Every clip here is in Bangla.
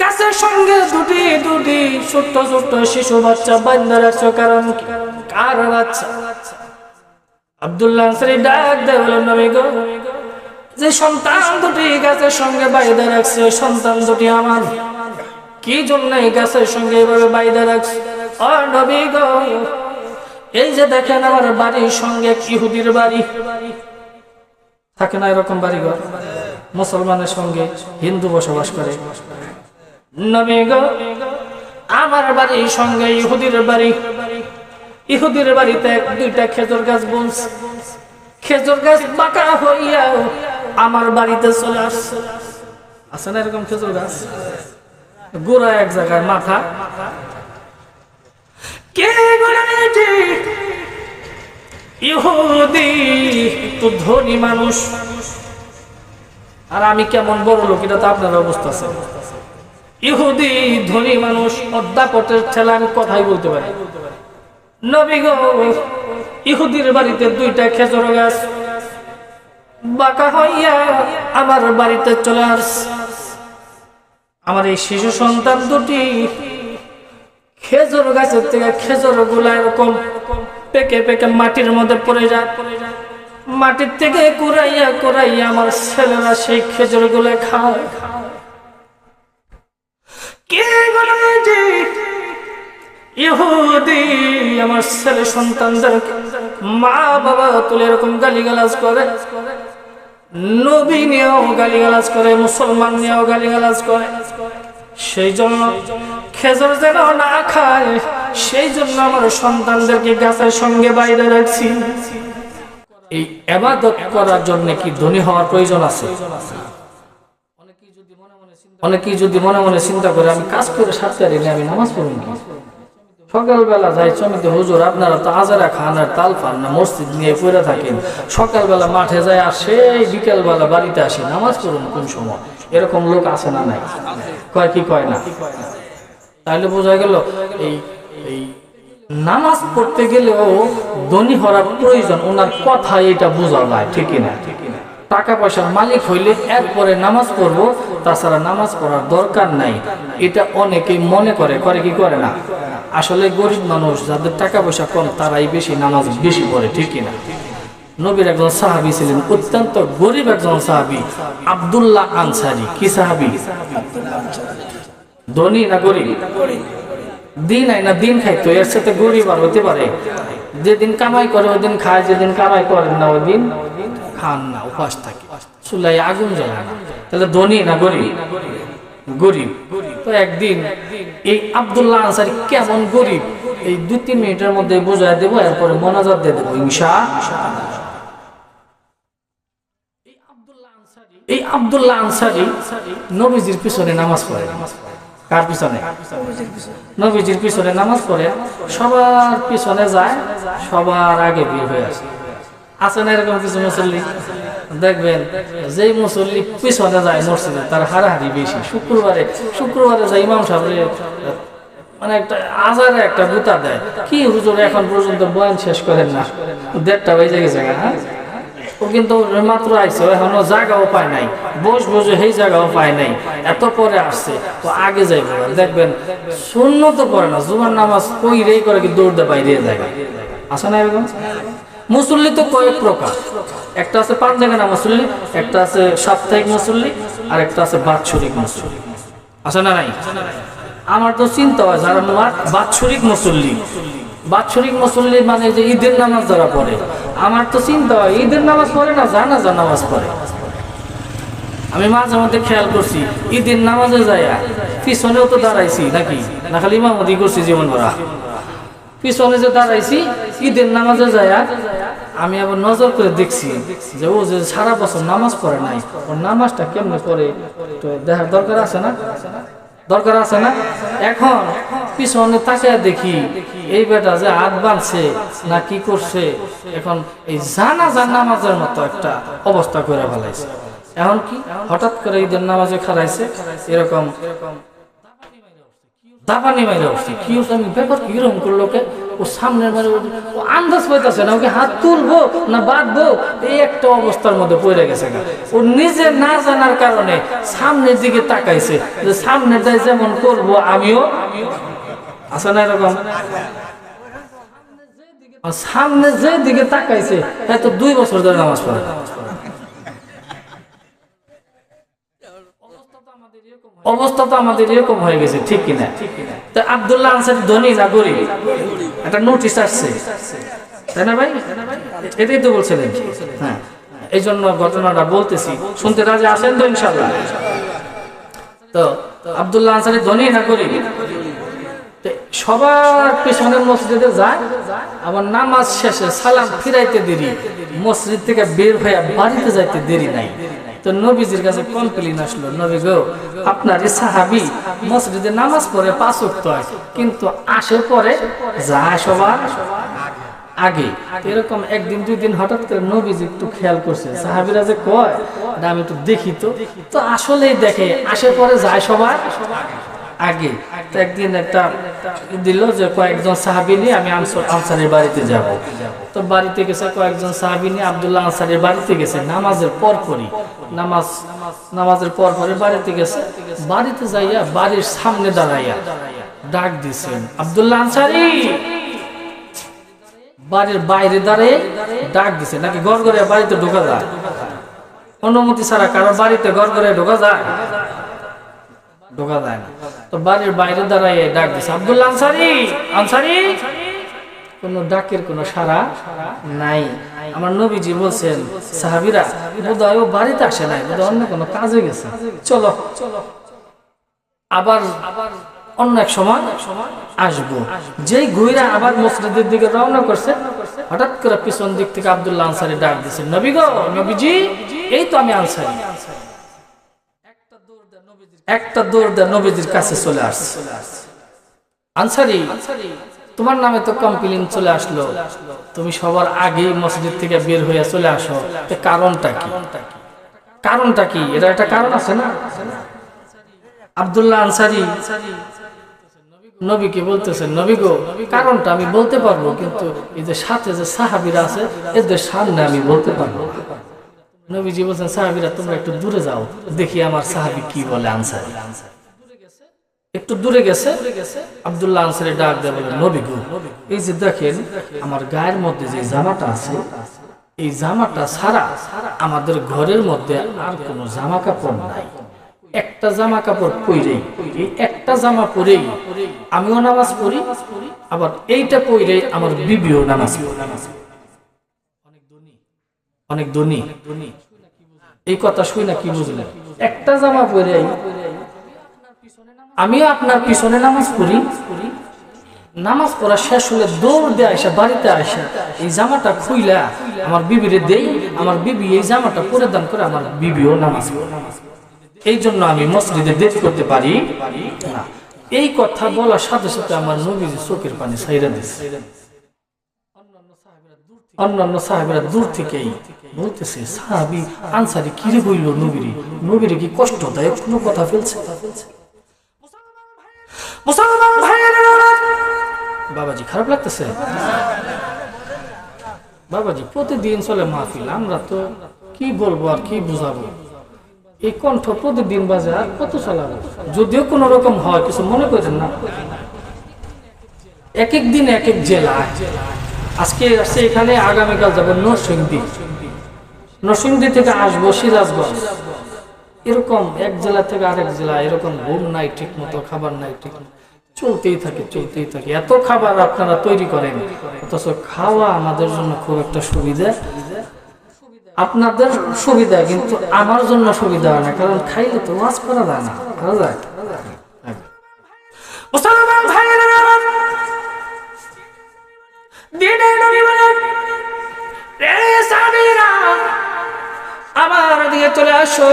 গাছের সঙ্গে দুটি ছোট্ট ছোট্ট শিশু বাচ্চা ডাক নবী গো যে সন্তান দুটি গাছের সঙ্গে বাইদা রাখছে সন্তান দুটি আমার কি জন্য এই গাছের সঙ্গে এভাবে বাইদা রাখছে গো এই যে দেখেন আমার বাড়ির সঙ্গে এক ইহুদির বাড়ি। থাকে না এরকম বাড়িঘর? মুসলমানের সঙ্গে হিন্দু বসবাস করে। আমার বাড়ির সঙ্গে ইহুদির বাড়ি। ইহুদির বাড়িতে দুইটা খেজুর গাছ বলছে খেজুর গাছ বাঁকা হইয়া আমার বাড়িতে চলে আসছে আছে না এরকম খেজুর গাছ? গোড়া এক জায়গায় মাথা কে ইহুদি তো ধনী মানুষ। আর আমি কেমন বড় লোক, এটা তো আপনার অবস্থা আছে ইহুদি ধনী মানুষ অধ্যাপটের ঠেলা আমি কথাই বলতে পারি। নবী গো, ইহুদির বাড়িতে দুইটা খেজুর গাছ। বাঁকা হইয়া আমার বাড়িতে চলে আস। আমার এই শিশু সন্তান দুটি খেজুর গাছের থেকে খেজুরগুলা এরকম পেকে পেকে মাটির মধ্যে পড়ে যায় পড়ে যায়। মাটির থেকে কুড়াইয়া কুড়াইয়া আমার ছেলেরা সেই খেজুরগুলো খায়। কে বলেছে ইহুদি আমার ছেলে সন্তানদের মা বাবা তুলে এরকম গালিগালাজ করে? নবী নিয়েও গালিগালাজ করে, মুসলমান নিয়েও গালিগালাজ করে। সেই জন্য খেজুর যেন না খায়, সেই জন্য আমার সন্তানদেরকে গাছের সঙ্গে বাইরে রাখছি। এই এবাদত করার জন্য কি ধনী হওয়ার প্রয়োজন আছে? অনেকেই যদি মনে মনে চিন্তা করে, আমি কাজ করে সারতে পারি আমি নামাজ পড়ুন কি? সকালবেলা যাই চমিতে, হুজুর, আপনারা তো আজারা খান আর তাল পান না, মসজিদ নিয়ে পড়ে থাকেন। সকালবেলা মাঠে যায় আর সেই বিকেলবেলা বাড়িতে আসে, নামাজ পড়ুন কোন সময়? এরকম লোক আছে না নাই? কয় কি কয় না? তাহলে বোঝা গেল, এই এই নামাজ পড়তে গেলেও ধনী হওয়ার প্রয়োজন, ওনার কথা এটা বোঝা যায় ঠিকই না টাকা পয়সার মালিক হইলে একবারে নামাজ পড়ব, তাছাড়া নামাজ পড়ার দরকার নাই। এটা অনেকেই মনে করে করে কি করে না? আসলে গরিব মানুষ, যাদের টাকা পয়সা কম, তারাই বেশি নামাজ বেশি পড়ে ঠিকই না নবীর একজন সাহাবি ছিলেন, অত্যন্ত গরিব একজন সাহাবি, আব্দুল্লাহ আনসারি। কি সাহাবি? ধনী না গরিব? দিন আই না দিন খাইতো, এর সাথে গরিব আর হতে পারে। যেদিন কামাই করে ওই দিন খায়, যেদিন কামাই করেন না ওই দিন খান না, উপাস থাকে। চুলাই আগুন জ্বলে না। তাহলে ধনী না গরিব? গরিব। তো একদিন এই আব্দুল্লাহ আনসারি কেমন গরিব? এই দু তিন মিনিটের মধ্যে বোঝায় দেবো, এরপরে মনাজাত দিয়ে দেবো, ইনশা এই আব্দুল্লাহ আনসারি নবীজির পিছনে নামাজ পড়ে নামাজ পড়ে। কার পিছনে? নবীজির পিছনে নামাজ পড়ে, সবার পিছনে যায়, সবার আগে বের হয়ে আসে। আছে এরকম কিছু মুসল্লি? দেখবেন, যেই মুসল্লি পিছনে যায় মসজিদে, তার হারাহারি বেশি। শুক্রবারে শুক্রবারে যায় ইমাম সাহেব মানে একটা আজারে একটা গুতা দেয়। কি হুজুর, এখন পর্যন্ত বয়ান শেষ করেন না। দেড়টা বেজে গেছে হ্যাঁ? ও কিন্তু মাত্র আইছে, এখনও জায়গাও পায় নাই। বস বসে সেই জায়গাও পায় নাই। এত পরে আসছে, তো আগে যাইব দেখবেন, শূন্য তো করে না, জুমার নামাজ কই রেই করে কি দৌড়তে বাইরে যায়। আছে না এরকম? মুসল্লি তো কয়েক প্রকার। একটা আছে পাঁচ জায়গা মুসল্লি, একটা আছে সাপ্তাহিক মুসল্লি, আর একটা আছে বাৎসরিক মুসল্লি। আছে না নাই? আমার তো চিন্তা হয়, যারা বাৎসরিক মুসল্লি বাৎসরিক মুসল্লি মানে যে ঈদের নামাজ যারা পড়ে, আমার তো চিন্তা হয়, ঈদের নামাজ পড়ে না জানাজা নামাজ পড়ে। আমি মাঝে মধ্যে খেয়াল করছি, ঈদের নামাজে যায় পিছনেও তো দাঁড়াইছি নাকি? না খালি ইমামতি করছি জীবন ভরা পিছনে যে দাঁড়াইছি, ঈদের নামাজে যায় আমি আবার নজর করে দেখছি যে ও যে সারা বছর নামাজ পড়ে নাই, ওর নামাজটা কেমনে পড়ে, তো দেখার দরকার আছে না? দরকার আছে না? এখন পিছনে তাকিয়ে দেখি এই বেটা যে হাত বাঁধছে না কি করছে, এখন এই জানা জান নামাজের মতো একটা অবস্থা করে ফেলাইছে। এখন কি? হঠাৎ করে ঈদের নামাজে খারাইছে এরকম দাপানি মাইরে উঠছে, কি হচ্ছে আমি করল ও সামনের মানে ও- আন্দাজ পাইতেছে না, ওকে হাত তুলবো না বাঁধবো, এই একটা অবস্থার মধ্যে পড়ে গেছে গা। ও নিজে না জানার কারণে সামনের দিকে তাকাইছে, যে সামনেটাই যেমন করব আমিও। আছে না এরকম? সামনে যে দিকে তাকাইছে এত দুই বছর ধরে নামাজ পড়ে। অবস্থা তো আমাদের এরকম হয়ে গেছে, ঠিক কিনা? তো আব্দুল্লাহ ধনী না গরিব? একটা নোটিশ আসছে। তাই না ভাই? এটাই তো বলছিলেন। হ্যাঁ। এই জন্য ঘটনাটা বলতেছি। শুনতে রাজি আসেন তো ইনশাল্লাহ তো আবদুল্লাহ আনসারি ধনী না করি সবার পেছনে মসজিদে যায় আবার নামাজ শেষে সালাম ফিরাইতে দেরি। মসজিদ থেকে বের হয়ে বাড়িতে যাইতে দেরি নাই। তো নবীজির কাছে কমপ্লেন আসলো, নবী গো, আপনার সাহাবি মসজিদে নামাজ পড়ে পাঁচ উক্ত হয়, কিন্তু আসে পরে যা সবার আগে। এরকম একদিন, দুই দিন হঠাৎ করে নবীজি একটু খেয়াল করছে। সাহাবিরা যে কয় আমি একটু দেখি তো। তো আসলেই দেখে, আসে পরে যায় সবার আগে। একদিন একটা দিল যে কয়েকজন সাহাবি নিয়ে আমি আনসার- আনসারের বাড়িতে যাব। তো বাড়িতে গেছে কয়েকজন সাহাবি নিয়ে আবদুল্লাহ আনসারের বাড়িতে গেছে। নামাজের পর পরই, নামাজ নামাজের পর পরে বাড়িতে গেছে। বাড়িতে যাইয়া বাড়ির সামনে দাঁড়াইয়া ডাক দিছেন, আবদুল্লাহ আনসারি! বাড়ির বাইরে দাঁড়িয়ে ডাক দিছে, নাকি ঘর ঘরে বাড়িতে ঢোকা যায়? অনুমতি ছাড়া কারও বাড়িতে ঘরে ঢোকা যায়? ঢোকা যায় না। তো বাড়ির বাইরে দাঁড়াইয়ে ডাক দিছে, আব্দুল্লাহ আনসারি আনসারি? কোন ডাকের কোনো সারা নাই। আমার নবীজি বলছেন, সাহাবিরা, বোধহয় ও বাড়িতে আসে নাই, বোধহয় অন্য কোনো কাজে গেছে। চলো চলো আবার আবার, অন্য এক সময় আসব। যেই ঘুইরা আবার মসজিদের দিকে রওনা করছে, হঠাৎ করে পিছন দিক থেকে আব্দুল্লাহ আনসারি ডাক দিছে, নবী গো, নবীজি, এই তো আমি আনসারি। একটা দৌড় দেয় নবীজির কাছে চলে আসছে। আনসারি, তোমার নামে তো কমপ্লেন চলে আসলো। তুমি সবার আগে মসজিদ থেকে বের হয়ে চলে আসো। কারণটা কি? কারণটা কি? এটা একটা কারণ আছে না? আব্দুল্লাহ আনসারি নবীকে বলতেছেন নবী গো, কারণটা আমি বলতে পারব, কিন্তু এই যে সাথে যে সাহাবিরা আছে, এদের সামনে আমি বলতে পারব। নবীজি বলছেন, সাহাবিরা, তোমরা একটু দূরে যাও, দেখি আমার সাহাবি কি বলে আনসার একটু দূরে গেছে, আব্দুল্লাহ আনসারি ডাক দেয়, বলে, নবী গো, এই যে দেখেন, আমার গায়ের মধ্যে যে জামাটা আছে, এই জামাটা ছাড়া আমাদের ঘরের মধ্যে আর কোনো জামা কাপড় নাই একটা জামা কাপড় পরেই এই একটা জামা পরেই আমিও নামাজ পড়ি, আবার এইটা পরেই আমার বিবিও নামাজ পড়ে। অনেক ধনী। এই কথা শুই না কি বুঝলেন? একটা জামা পরেই আমিও আপনার পিছনে নামাজ পড়ি। নামাজ পড়া শেষ হলে দৌড় দিয়ে আসা বাড়িতে আসা এই জামাটা খুইলা আমার বিবিরে দেই, আমার বিবি এই জামাটা পরিধান করে আমার বিবিও নামাজ এই জন্য আমি মসজিদে দেরি করতে পারি এই কথা বলার সাথে সাথে আমার নবীজি চোখের পানি ছাইরা দিচ্ছে অন্যান্য সাহাবিরা দূর থেকেই বলতেছে, সাহাবি আনসারি কিরে বইল নবীরে? নবীরে কি কষ্টদায়ক কোনো কথা ফেলছে মুসলমান বাবাজি, খারাপ লাগতেছে? বাবাজি, প্রতিদিন চলে মাহফিল, আমরা তো কি বলব আর কি বুঝাবো? এই কণ্ঠ প্রতিদিন বাজে আর কত চালাবো? যদিও কোনো রকম হয়, কিছু মনে করেন না। এক এক দিন এক এক জেলা আজকে আসছে এখানে আগামীকাল যাব নরসিংদী। নরসিংদী থেকে আসব, সিরাজগঞ্জ। এরকম এক জেলা থেকে আরেক জেলা, এরকম ঘুম নাই ঠিক মতো খাবার নাই ঠিক চলতেই থাকে চলতেই থাকে। এত খাবার আপনারা তৈরি করেন, অথচ খাওয়া আমাদের জন্য খুব একটা সুবিধা। আপনাদের সুবিধা, কিন্তু আমার জন্য সুবিধা হয় না, কারণ খাইলে তো ওয়াজ করা যায় না, করা যায়। মুসলমান ভাইয়েরা, দিনের নবী বলেন আমার দিকে চলে আসো।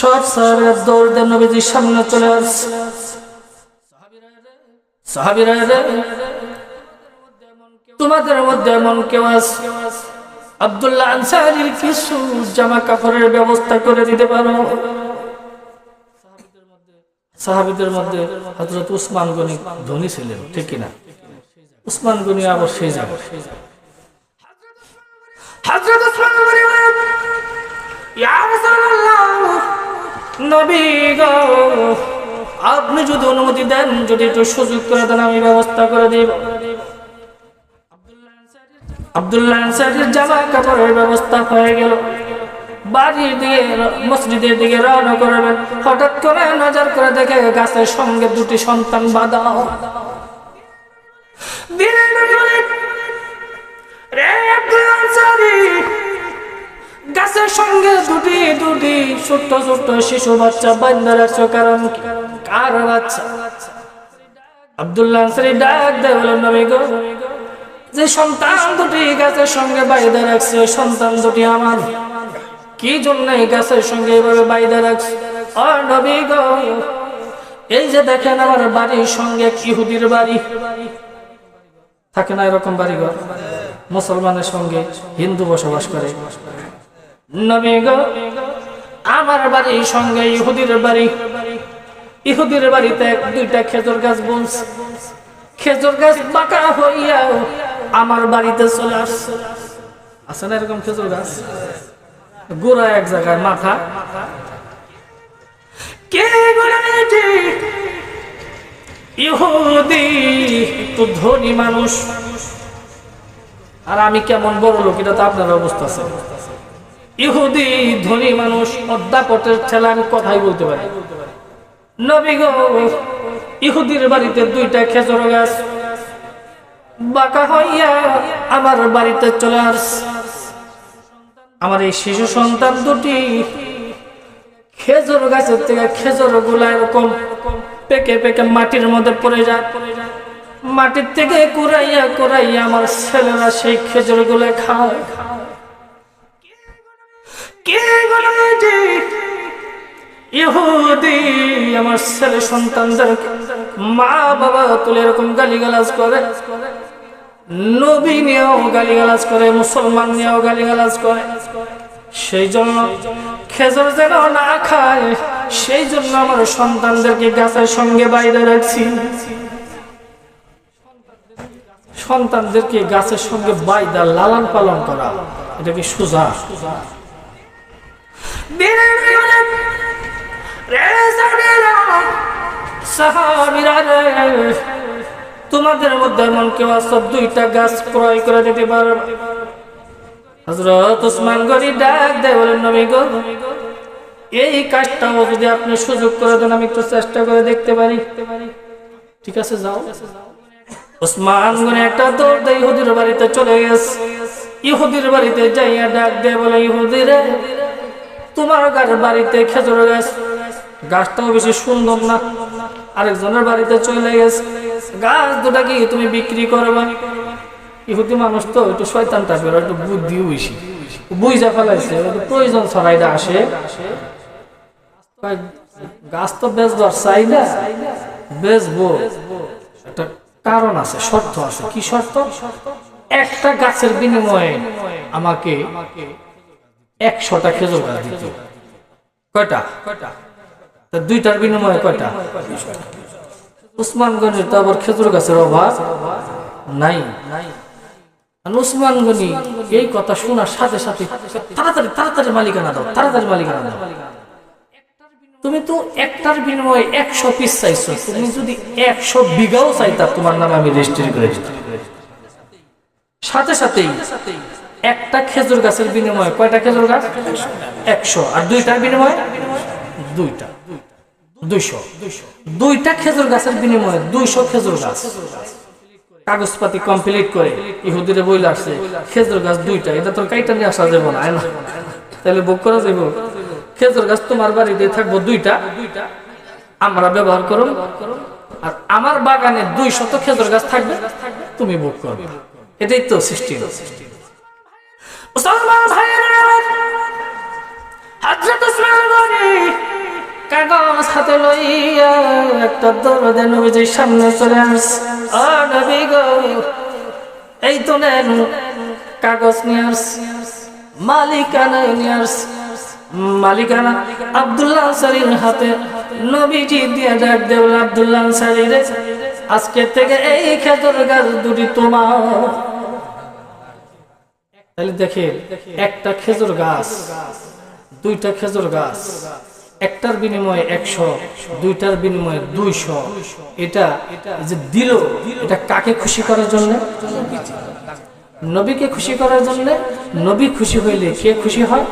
সব সাহাবীরা দৌড় নবীজির সামনে চলে আসছে। তোমাদের মধ্যে এমন কেউ আছে? আব্দুল্লাহ আনসারির কিছু জামা কাপড়ের ব্যবস্থা করে দিতে পারো? সাহাবিদের মধ্যে হজরত উসমান গনি ধনী ছিলেন, ঠিক কিনা? উসমান গনি আবার সেই যাবে হজরত উসমান গনি "ইয়া রাসূলুল্লাহ, নবী গো আপনি যদি অনুমতি দেন যদি একটু সুযোগ করে দেন আমি ব্যবস্থা করে দিব। আব্দুল্লাহ জামা কাপড়ের ব্যবস্থা হয়ে গেল। বাড়ির দিকে মসজিদের দিকে রওনা করবেন। হঠাৎ করে নজর করে দেখে গাছের সঙ্গে দুটি সন্তান বাঁধা। গাছের সঙ্গে দুটি ছোট্ট ছোট্ট শিশু বাচ্চা কারণ? কার আব্দুল্লাহ ডাক যে সন্তান দুটি গাছের সঙ্গে বাইদা রাখছে, সন্তান দুটি আমার। কি জন্য এই গাছের সঙ্গে এভাবে বাইদা রাখছে? গো, এই যে দেখেন আমার বাড়ির সঙ্গে এক ইহুদির বাড়ি। থাকে না এরকম বাড়িঘর? মুসলমানের সঙ্গে হিন্দু বসবাস করে। আমার বাড়ির সঙ্গে ইহুদির বাড়ি। ইহুদির বাড়িতে এক, দুইটা খেজুর গাছ বলছে খেজুর গাছ বাঁকা হইয়া আমার বাড়িতে চলে আসছে আছে না এরকম খেজুর গাছ? গোড়া এক জায়গায় মাথা। কে গোড়াটি ইহুদি, তো ধনী মানুষ। আর আমি কেমন বড় লোক, এটা তো আপনার অবস্থা আছে ইহুদি, ধনী মানুষ, অধ্যাপটের ছেলে আমি কথাই বলতে পারি। নবী ইহুদির বাড়িতে দুইটা খেজুর গাছ। বাঁকা হইয়া আমার বাড়িতে চলে আস। আমার এই শিশু সন্তান দুটি খেজুর গাছের থেকে খেজুরগুলা এরকম পেকে পেকে মাটির মধ্যে পড়ে যায় মাটির থেকে কুড়াইয়া কুড়াইয়া আমার ছেলেরা সেই খেজুরগুলো খায়। কে ইহুদি, আমার ছেলে সন্তানদের মা বাবা তুলে এরকম গালিগালাজ করে। নবী নিয়েও গালিগালাজ করে, মুসলমান নিয়েও গালিগালাজ করে। সেই জন্য খেজুর যেন না খায় সেই জন্য আমার সন্তানদেরকে গাছের সঙ্গে বাইরে রাখছি। সন্তানদেরকে গাছের সঙ্গে বাইদা লালন পালন করা, এটা কি সোজা? তোমাদের মধ্যে এমন কেউ আছে, দুইটা গাছ ক্রয় করে দিতে পারবে? হজরত উসমান গরি ডাক বলেন নবী গো, এই কাজটাও যদি আপনি সুযোগ করে দেন, আমি একটু চেষ্টা করে দেখতে পারি। ঠিক আছে, যাও। ওসমান একটা দৌড় দেয়, ইহুদির বাড়িতে চলে গেছে। ইহুদির বাড়িতে যাইয়া ডাক দেয়, বলে, ইহুদিরে, তোমার গাছ বাড়িতে খেজুর গাছ। গাছটাও বেশি সুন্দর না। আরেকজনের বাড়িতে চলে গেছে। গাছ দুটা কি তুমি বিক্রি করবা? ইহুদি মানুষ তো একটু শয়তান টাইপের একটু বুদ্ধিও বেশি বুঝা ফেলাইছে প্রয়োজন ছড়াইটা আসে। গাছ তো বেচবার চাই না, বেচবো। একটা কারণ আছে, শর্ত আছে। কি শর্ত? একটা গাছের বিনিময়ে আমাকে একশোটা খেজুর গাছ দিত। কয়টা? তা দুইটার বিনিময়ে কয়টা? উসমানগঞ্জের তো আবার খেজুর গাছের অভাব নাই। আর উসমান গনি এই কথা শোনার সাথে সাথে তাড়াতাড়ি তাড়াতাড়ি মালিকানা দাও, তাড়াতাড়ি মালিকানা দাও। তুমি তো একটার বিনিময়ে একশো পিস চাইছো, তুমি যদি একশো বিঘাও চাইতা, তোমার নামে আমি রেজিস্ট্রি করে। সাথে সাথেই একটা খেজুর গাছের বিনিময়ে কয়টা খেজুর গাছ? একশো। আর দুইটার বিনিময়ে? দুইটা। দুইশো। দুইটা খেজুর গাছের বিনিময়ে দুইশো খেজুর গাছ। কাগজপাতি কমপ্লিট করে ইহুদিরে বইলে আসছে, খেজুর গাছ দুইটা, এটা তোর কাইটা নিয়ে আসা যাব না তাহলে বুক করা যাব খেজুর গাছ তোমার বাড়িতে থাকব দুইটা, আমরা ব্যবহার করো আর আমার বাগানে দুই শত খেজুর গাছ থাকবে, তুমি বুক করবে এটাই তো সৃষ্টি মুসলমান ভাইয়েরা, হযরত উসমান গনি কাগজ হাতে লইয়া একটা দরদে নবীজির সামনে চলে আসছে। এই তো নেন, কাগজ নিয়ে মালিকানা নিয়ে মালিকানা আব্দুল্লাহ সারির হাতে নবীজি দিয়ে ডাক দেউল আব্দুল্লাহ আনসারী রে, আজকে থেকে এই খেজুর গাছ দুটি তোমার। তাহলে দেখে একটা খেজুর গাছ, দুইটা খেজুর গাছ একটার বিনিময়ে একশো, দুইটার বিনিময়ে দুইশো। এটা যে দিল, এটা কাকে খুশি করার জন্য? নবীকে খুশি করার জন্য? নবী খুশি হইলে কে খুশি হয়?